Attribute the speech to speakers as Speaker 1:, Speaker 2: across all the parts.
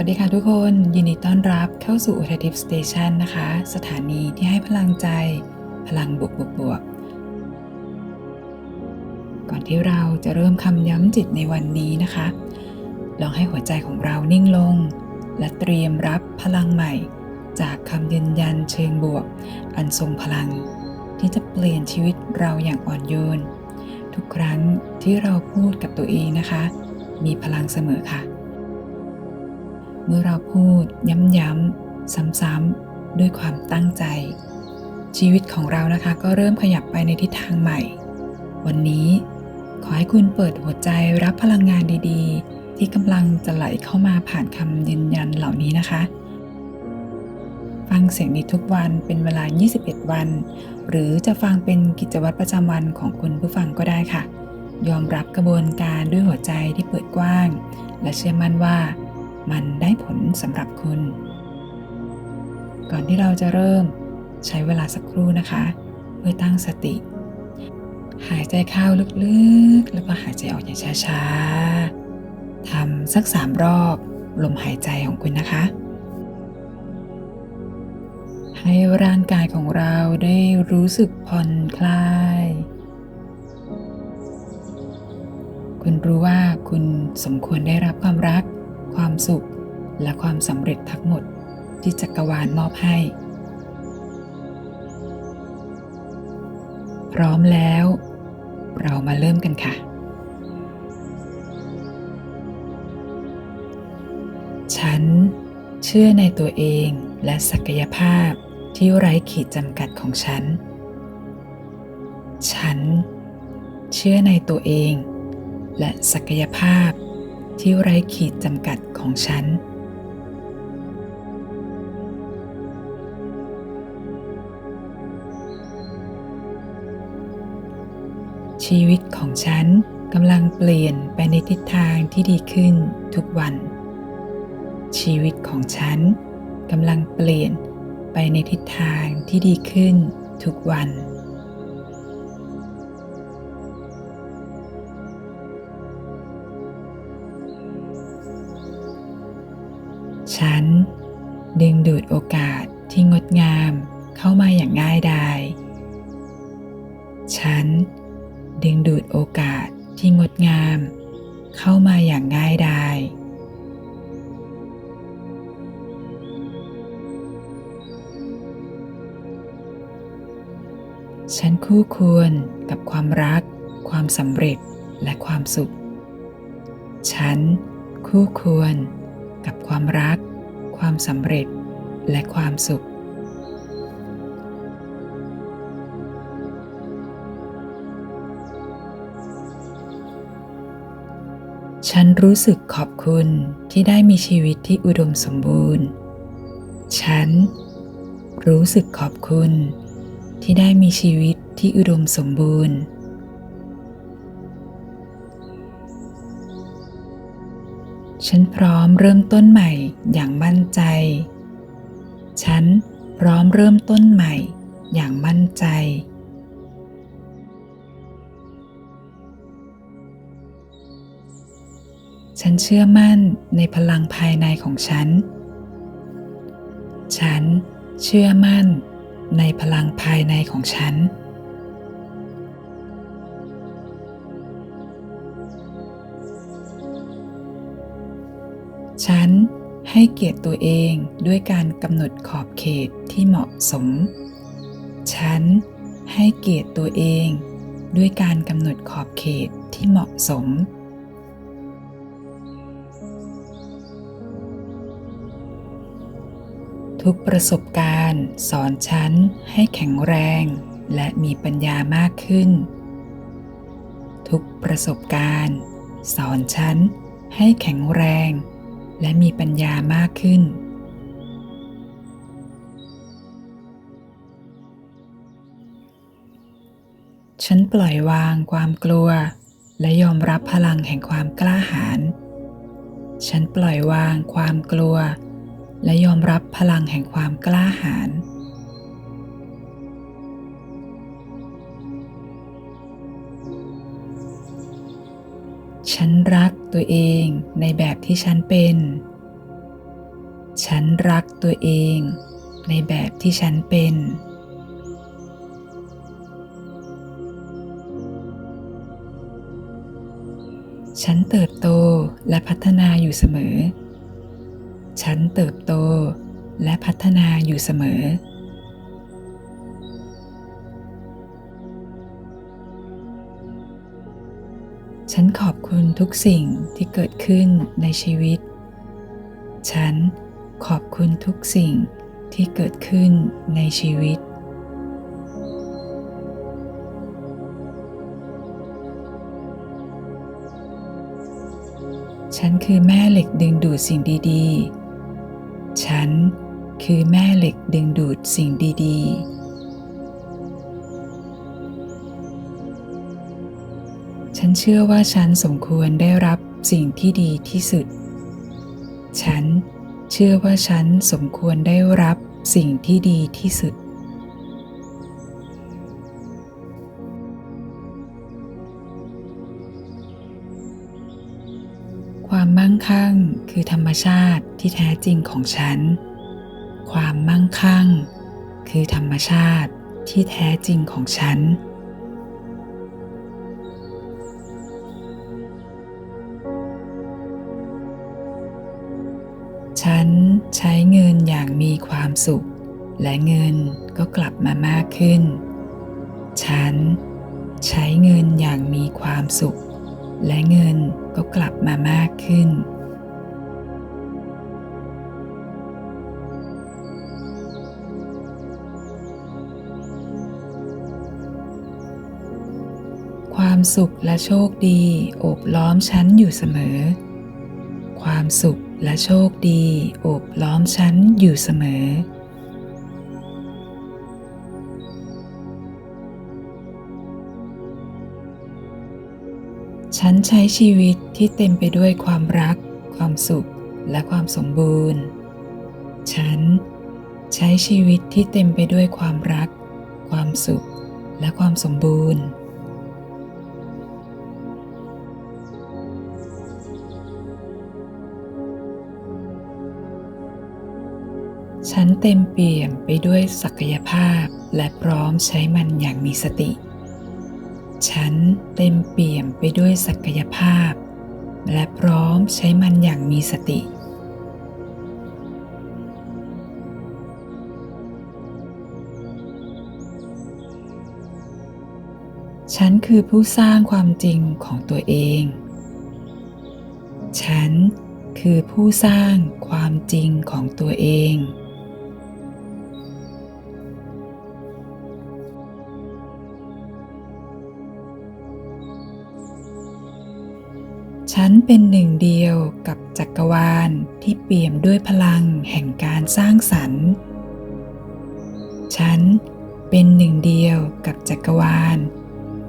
Speaker 1: วัสดีค่ะทุกคนยินดีต้อนรับเข้าสู่ u t a t i v e Station นะคะ สถานีที่ให้พลังใจ พลังบวกบวกบวกก่อนที่เราจะเริ่มคำย้ำจิตในวันนี้นะคะ ลองให้หัวใจของเรานิ่งลง และเตรียมรับพลังใหม่ จากคำยืนยันเชิงบวก อันทรงพลัง ที่จะเปลี่ยนชีวิตเราอย่างอ่อนโยน ทุกครั้งที่เราพูดกับตัวเองนะคะ มีพลังเสมอค่ะ เมื่อเราพูดย้ำๆซ้ำๆด้วยความตั้งใจ ชีวิตของเรานะคะก็เริ่มขยับไปในทิศทางใหม่ วันนี้ขอให้คุณเปิดหัวใจรับพลังงานดีๆ ที่กำลังจะไหลเข้ามาผ่านคำยืนยันเหล่านี้นะคะ ฟังเสียงนี้ทุกวันเป็นเวลา 21 วัน หรือจะฟังเป็นกิจวัตรประจำวันของคุณผู้ฟังก็ได้ค่ะ ยอมรับกระบวนการด้วยหัวใจที่เปิดกว้าง และเชื่อมั่นว่า มันได้ผลสำหรับคุณ ก่อนที่เราจะเริ่มใช้เวลาสักครู่นะคะ เพื่อตั้งสติ หายใจเข้าลึกๆ แล้วก็หายใจออกอย่างช้าๆทำสักสามรอบลมหายใจของคุณนะคะ ให้ร่างกายของเราได้รู้สึกผ่อนคลาย คุณรู้ว่าคุณสมควรได้รับความรัก ความสุขและความสำเร็จทั้งหมดที่จักรวาลมอบให้ พร้อมแล้ว เรามาเริ่มกันค่ะ ฉันเชื่อในตัวเองและศักยภาพที่ไร้ขีดจำกัดของฉัน ฉัน เชื่อในตัวเอง และศักยภาพ ที่ไร้ขีดจำกัดของฉัน ชีวิตของฉันกำลังเปลี่ยนไปในทิศทางที่ดีขึ้นทุกวัน ชีวิตของฉันกำลังเปลี่ยนไปในทิศทางที่ดีขึ้นทุกวัน ดูดโอกาสที่งดงามเข้ามาอย่างง่ายดายฉันดึงดูดโอกาสที่งดงาม เข้ามาอย่างง่ายดายฉันคู่ควรกับความรัก ความสำเร็จและความสุข ฉันคู่ควรกับความรัก ความสำเร็จ และความสุข ฉันรู้สึกขอบคุณที่ได้มีชีวิตที่อุดมสมบูรณ์ ฉันรู้สึกขอบคุณที่ได้มีชีวิตที่อุดมสมบูรณ์ ฉันพร้อมเริ่มต้นใหม่อย่างมั่นใจ ฉันพร้อมเริ่มต้นใหม่อย่างมั่นใจ ฉันเชื่อมั่นในพลังภายในของฉัน ฉันเชื่อมั่นในพลังภายในของฉัน ฉัน ให้เกียรติตัวเองด้วยการกำหนดขอบเขตที่เหมาะสม ฉันให้เกียรติตัวเองด้วยการกำหนดขอบเขตที่เหมาะสม ทุกประสบการณ์สอนฉันให้แข็งแรงและมีปัญญามากขึ้น ทุกประสบการณ์ สอนฉันให้แข็งแรง และมีปัญญามากขึ้น ฉันปล่อยวางความกลัว และยอมรับพลังแห่งความกล้าหาญ ฉันปล่อยวางความกลัว และยอมรับพลังแห่งความกล้าหาญฉันรัก ตัวเองในแบบที่ฉันเป็น ฉันรักตัวเองในแบบที่ฉันเป็น ฉันเติบโตและพัฒนาอยู่เสมอ ฉันเติบโตและพัฒนาอยู่เสมอ ฉันขอบคุณทุกสิ่งที่เกิดขึ้นในชีวิต ฉันขอบคุณทุกสิ่งที่เกิดขึ้นในชีวิต ฉันคือแม่เหล็กดึงดูดสิ่งดี ๆ ฉันคือแม่เหล็กดึงดูดสิ่งดี ๆ เชื่อว่าฉันสมควรได้รับสิ่งที่ดีที่สุด ฉันเชื่อว่าฉันสมควรได้รับสิ่งที่ดีที่สุด ความมั่งคั่งคือธรรมชาติที่แท้จริงของฉัน ความมั่งคั่ง คือธรรมชาติที่แท้จริงของฉัน ฉันใช้เงินอย่างมีความสุข และเงินก็กลับมามากขึ้น ฉันใช้เงินอย่างมีความสุข และเงินก็กลับมามากขึ้น ความสุขและโชคดีโอบล้อมฉันอยู่เสมอ ความสุข และโชคดีโอบล้อมฉันอยู่เสมอ ฉันใช้ชีวิตที่เต็มไปด้วยความรัก ความสุข และความสมบูรณ์ ฉันใช้ชีวิตที่เต็มไปด้วยความรัก ความสุข และความสมบูรณ์ เต็มเปี่ยมไปด้วยศักยภาพและพร้อมใช้มันอย่างมีสติ ฉันเต็มเปี่ยมไปด้วยศักยภาพ และพร้อมใช้มันอย่างมีสติฉันคือผู้สร้างความจริงของตัวเอง ฉันคือผู้สร้างความจริงของตัวเอง ฉันเป็นหนึ่งเดียวกับจักรวาลที่เปี่ยมด้วยพลังแห่งการสร้างสรรค์ ฉันเป็นหนึ่งเดียวกับจักรวาล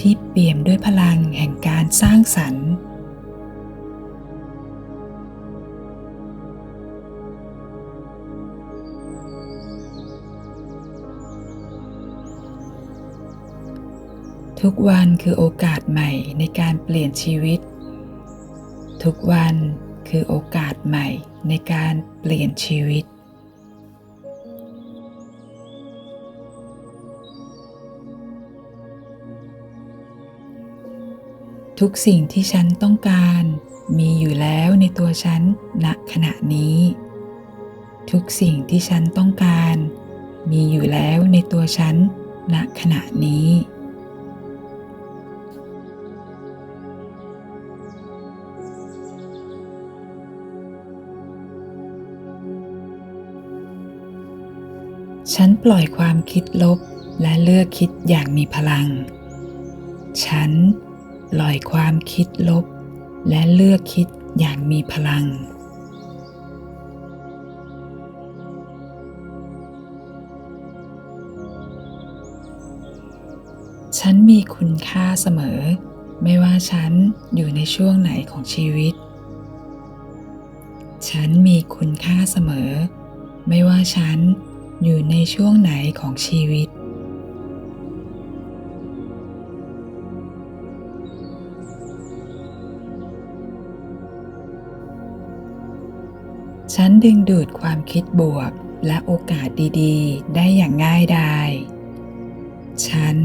Speaker 1: ที่เปี่ยมด้วยพลังแห่งการสร้างสรรค์ ทุกวันคือโอกาสใหม่ในการเปลี่ยนชีวิต ทุกวันคือโอกาสใหม่ในการเปลี่ยนชีวิต ทุกสิ่งที่ฉันต้องการมีอยู่แล้วในตัวฉันณขณะนี้ ทุกสิ่งที่ฉันต้องการ มีอยู่แล้วในตัวฉันณขณะนี้ ฉันปล่อยความคิดลบและเลือกคิดอย่างมีพลัง ฉันปล่อยความคิดลบ และเลือกคิดอย่างมีพลัง ฉันมีคุณค่าเสมอ ไม่ว่าฉันอยู่ในช่วงไหนของชีวิต ฉันมีคุณค่าเสมอ ไม่ว่าฉัน อยู่ในช่วงไหนของชีวิต ฉันดึงดูดความคิดบวกและโอกาสดีๆ ได้อย่างง่ายดายฉัน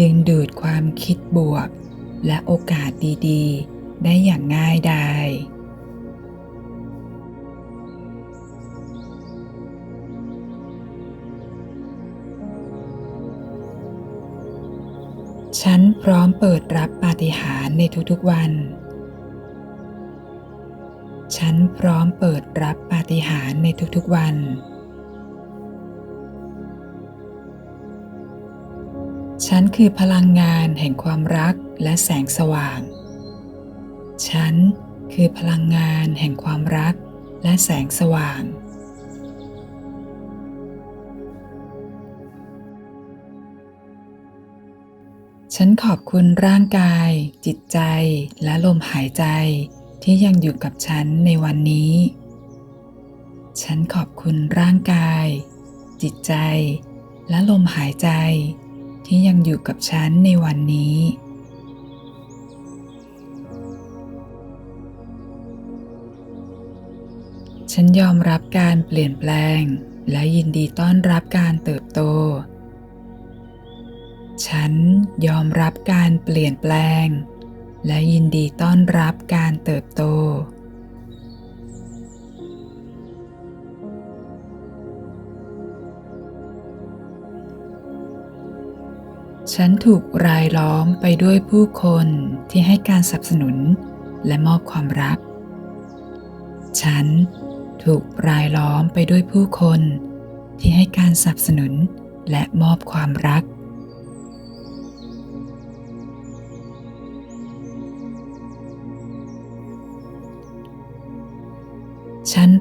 Speaker 1: ดึงดูดความคิดบวกและโอกาสดีๆ ได้อย่างง่ายดาย พร้อมเปิดรับปาฏิหาริย์ในทุกๆวัน ฉันพร้อมเปิดรับปาฏิหาริย์ในทุกๆวัน ฉันคือพลังงานแห่งความรักและแสงสว่าง ฉันคือพลังงานแห่งความรักและแสงสว่าง ฉันขอบคุณร่างกาย จิตใจ และลมหายใจที่ยังอยู่กับฉันในวันนี้ ฉันขอบคุณร่างกาย จิตใจ และลมหายใจที่ยังอยู่กับฉันในวันนี้ ฉันยอมรับการเปลี่ยนแปลงและยินดีต้อนรับการเติบโต ฉันยอมรับการเปลี่ยนแปลง และยินดีต้อนรับการเติบโต ฉันถูกรายล้อมไปด้วยผู้คนที่ให้การสนับสนุนและมอบความรัก ฉันถูกรายล้อมไปด้วยผู้คนที่ให้การสนับสนุนและมอบความรัก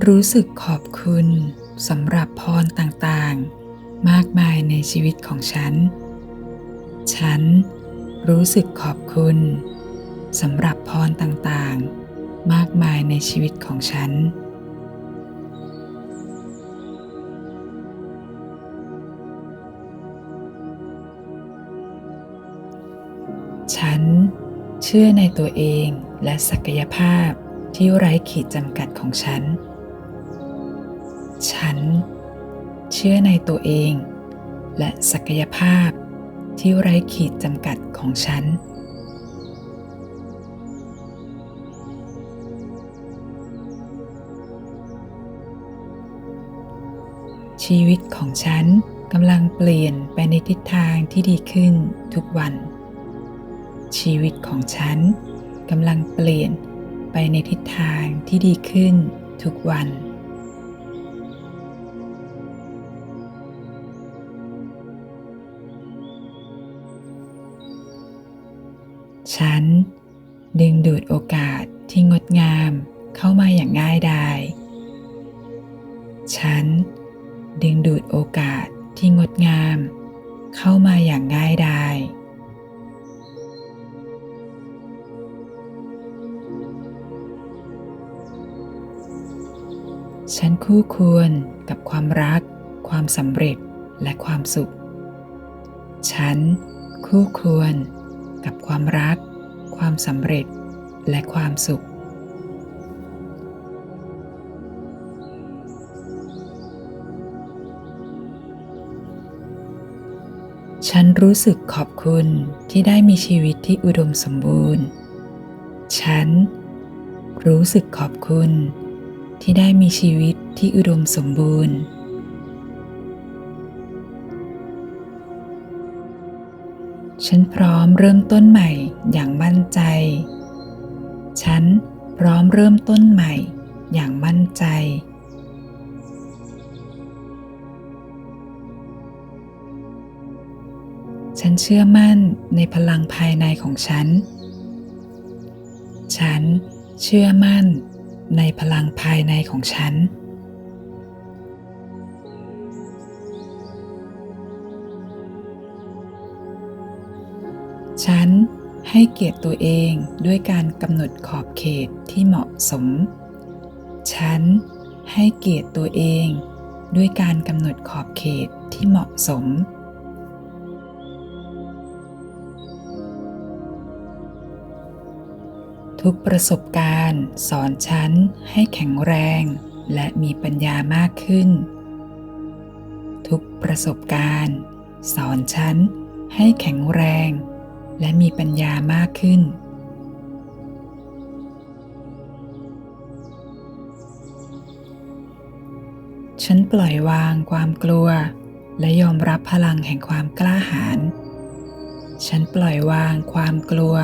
Speaker 1: รู้สึกขอบคุณสำหรับพรต่างๆ มากมายในชีวิตของฉัน ฉันรู้สึกขอบคุณสำหรับพรต่างๆ มากมายในชีวิตของฉัน ฉันเชื่อในตัวเองและศักยภาพที่ไร้ขีดจำกัดของฉัน ฉัน เชื่อในตัวเอง และศักยภาพที่ไร้ขีดจำกัดของฉัน ชีวิตของฉันกำลังเปลี่ยนไปในทิศทางที่ดีขึ้นทุกวัน ชีวิตของฉันกำลังเปลี่ยนไปในทิศทางที่ดีขึ้นทุกวัน ดูดโอกาสที่งดงามเข้ามาอย่างง่ายดาย ฉันดึงดูดโอกาสที่งดงาม เข้ามาอย่างง่ายดายฉันคู่ควรกับความรัก ความสำเร็จและความสุข ฉันคู่ควรกับความรัก ความสำเร็จ และความสุข ฉันรู้สึกขอบคุณที่ได้มีชีวิตที่อุดมสมบูรณ์ ฉันรู้สึกขอบคุณที่ได้มีชีวิตที่อุดมสมบูรณ์ ฉันพร้อมเริ่มต้นใหม่อย่างมั่นใจ พร้อมเริ่มต้นใหม่อย่างมั่นใจ ฉันเชื่อมั่นในพลังภายในของฉัน ฉันเชื่อมั่นในพลังภายในของฉัน ฉัน ให้เกียรติตัวเองด้วยการกำหนดขอบเขตที่เหมาะสม ฉันให้เกียรติตัวเองด้วยการกำหนดขอบเขตที่เหมาะสม ทุกประสบการณ์สอนฉันให้แข็งแรงและมีปัญญามากขึ้น ทุกประสบการณ์ สอนฉันให้แข็งแรง และมีปัญญามากขึ้น ฉันปล่อยวางความกลัว และยอมรับพลังแห่งความกล้าหาญ ฉันปล่อยวางความกลัว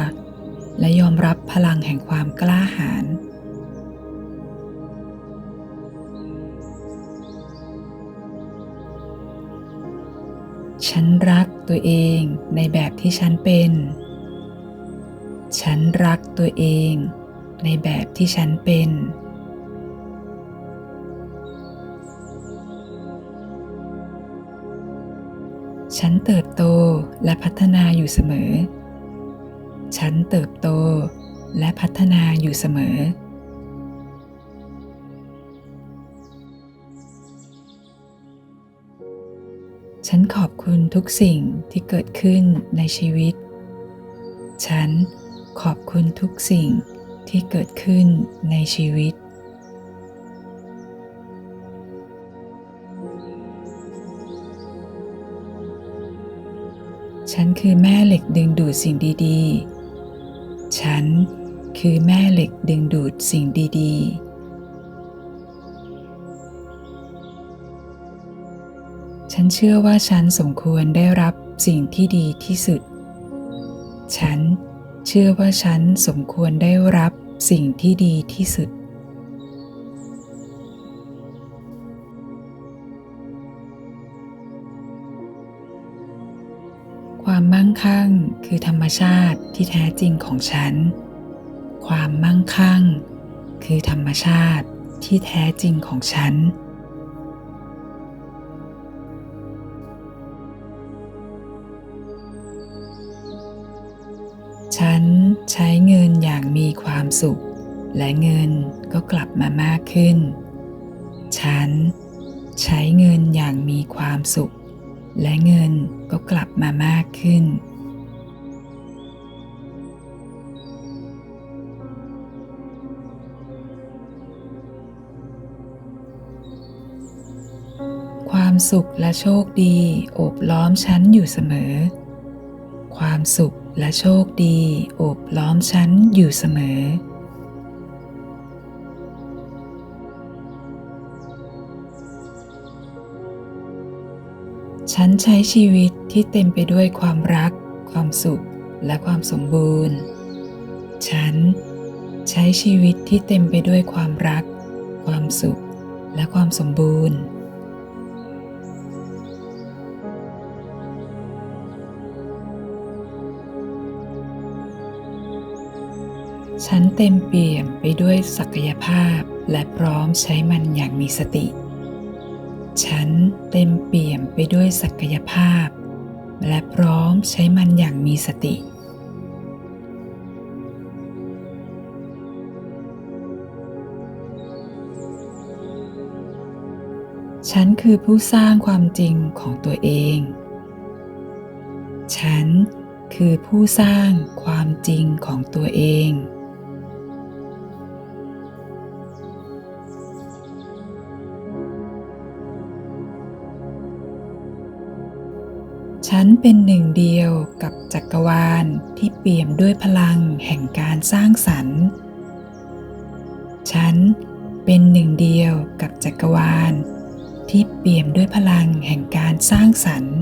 Speaker 1: และยอมรับพลังแห่งความกล้าหาญ ตัวเองในแบบที่ฉันเป็น ฉันรักตัวเองในแบบที่ฉันเป็น ฉันเติบโตและพัฒนาอยู่เสมอ ฉันเติบโตและพัฒนาอยู่เสมอ ฉันขอบคุณทุกสิ่งที่เกิดขึ้นในชีวิต ฉันขอบคุณทุกสิ่งที่เกิดขึ้นในชีวิต ฉันคือแม่เหล็กดึงดูดสิ่งดี ๆ ฉันคือแม่เหล็กดึงดูดสิ่งดี ๆ เชื่อว่าฉันสมควรได้รับสิ่งที่ดีที่สุด ฉันเชื่อว่าฉันสมควรได้รับสิ่งที่ดีที่สุด ความมั่งคั่งคือธรรมชาติที่แท้จริงของฉัน ความมั่งคั่งคือธรรมชาติที่แท้จริงของฉัน ใช้เงินอย่างมีความสุข และเงินก็กลับมามากขึ้น ฉัน ใช้เงินอย่างมีความสุข และเงินก็กลับมามากขึ้น ความสุขและโชคดีโอบล้อมฉันอยู่เสมอ ความสุข และโชคดีโอบล้อมฉันอยู่เสมอ ฉันใช้ชีวิตที่เต็มไปด้วยความรัก ความสุข และความสมบูรณ์ ฉันใช้ชีวิตที่เต็มไปด้วยความรัก ความสุข และความสมบูรณ์ ฉันเต็มเปี่ยมไปด้วยศักยภาพและพร้อมใช้มันอย่างมีสติ ฉันเต็มเปี่ยมไปด้วยศักยภาพ และพร้อมใช้มันอย่างมีสติ ฉันคือผู้สร้างความจริงของตัวเอง ฉันคือผู้สร้างความจริงของตัวเอง ฉันเป็นหนึ่งเดียวกับจักรวาลที่เปี่ยมด้วยพลังแห่งการสร้างสรรค์ ฉันเป็นหนึ่งเดียวกับจักรวาล ที่เปี่ยมด้วยพลังแห่งการสร้างสรรค์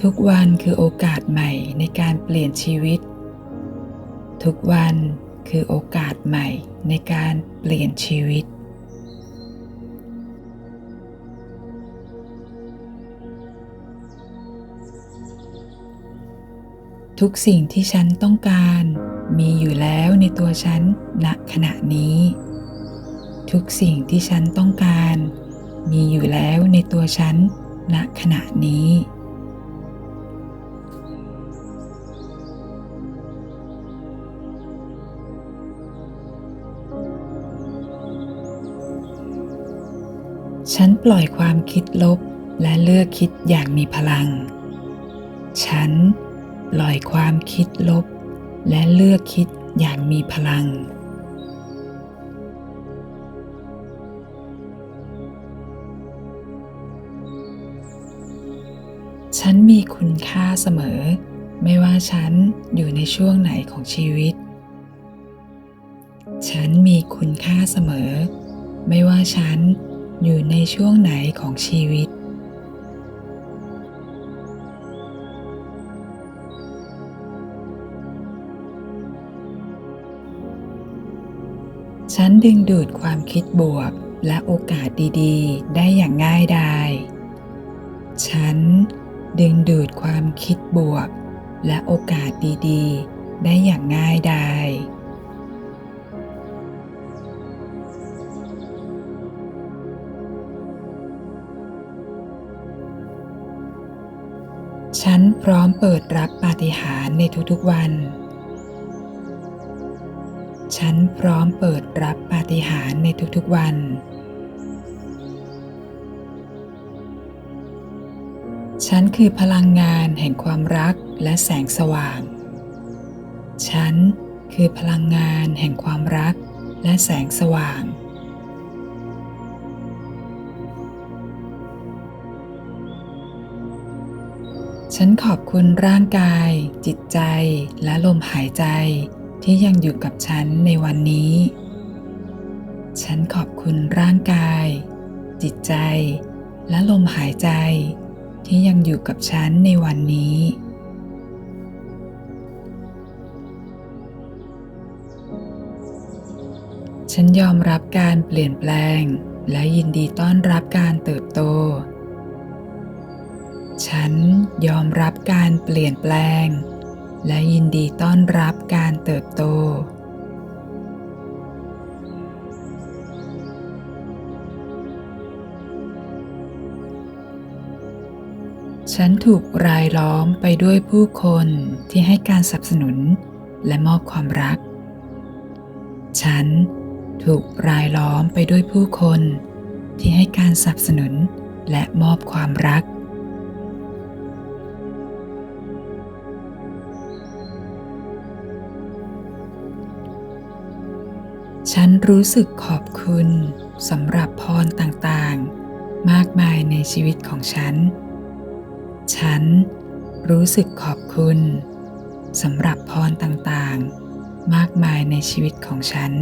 Speaker 1: ทุกวันคือโอกาสใหม่ในการเปลี่ยนชีวิต ทุกวันคือโอกาสใหม่ในการเปลี่ยนชีวิต ทุกสิ่งที่ฉันต้องการ มีอยู่แล้วในตัวฉันณขณะนี้ ทุกสิ่งที่ฉันต้องการ มีอยู่แล้วในตัวฉันณขณะนี้ ฉันปล่อยความคิดลบและเลือกคิดอย่างมีพลัง ฉันปล่อยความคิดลบ และเลือกคิดอย่างมีพลัง ฉันมีคุณค่าเสมอ ไม่ว่าฉันอยู่ในช่วงไหนของชีวิต ฉันมีคุณค่าเสมอ ไม่ว่าฉัน อยู่ในช่วงไหนของชีวิต ฉันดึงดูดความคิดบวกและโอกาสดีๆ ได้อย่างง่ายดาย ฉันดึงดูดความคิดบวกและโอกาสดีๆ ได้อย่างง่ายดาย พร้อมเปิดรับปาฏิหาริย์ในทุกๆวัน ฉันพร้อมเปิดรับปาฏิหาริย์ในทุกๆวัน ฉันคือพลังงานแห่งความรักและแสงสว่าง ฉันคือพลังงานแห่งความรักและแสงสว่าง ฉันขอบคุณร่างกาย จิตใจและลมหายใจที่ยังอยู่กับฉันในวันนี้ ฉันขอบคุณร่างกาย จิตใจ และลมหายใจที่ยังอยู่กับฉันในวันนี้ ฉันยอมรับการเปลี่ยนแปลง และยินดีต้อนรับการเติบโต ฉันยอมรับการเปลี่ยนแปลง และยินดีต้อนรับการเติบโต ฉันถูกรายล้อมไปด้วยผู้คนที่ให้การสนับสนุนและมอบความรัก ฉันถูกรายล้อมไปด้วยผู้คนที่ให้การสนับสนุนและมอบความรัก ฉันรู้สึกขอบคุณสำหรับพรต่างๆ มากมายในชีวิตของฉัน ฉันรู้สึกขอบคุณสำหรับพรต่างๆ มากมายในชีวิตของฉัน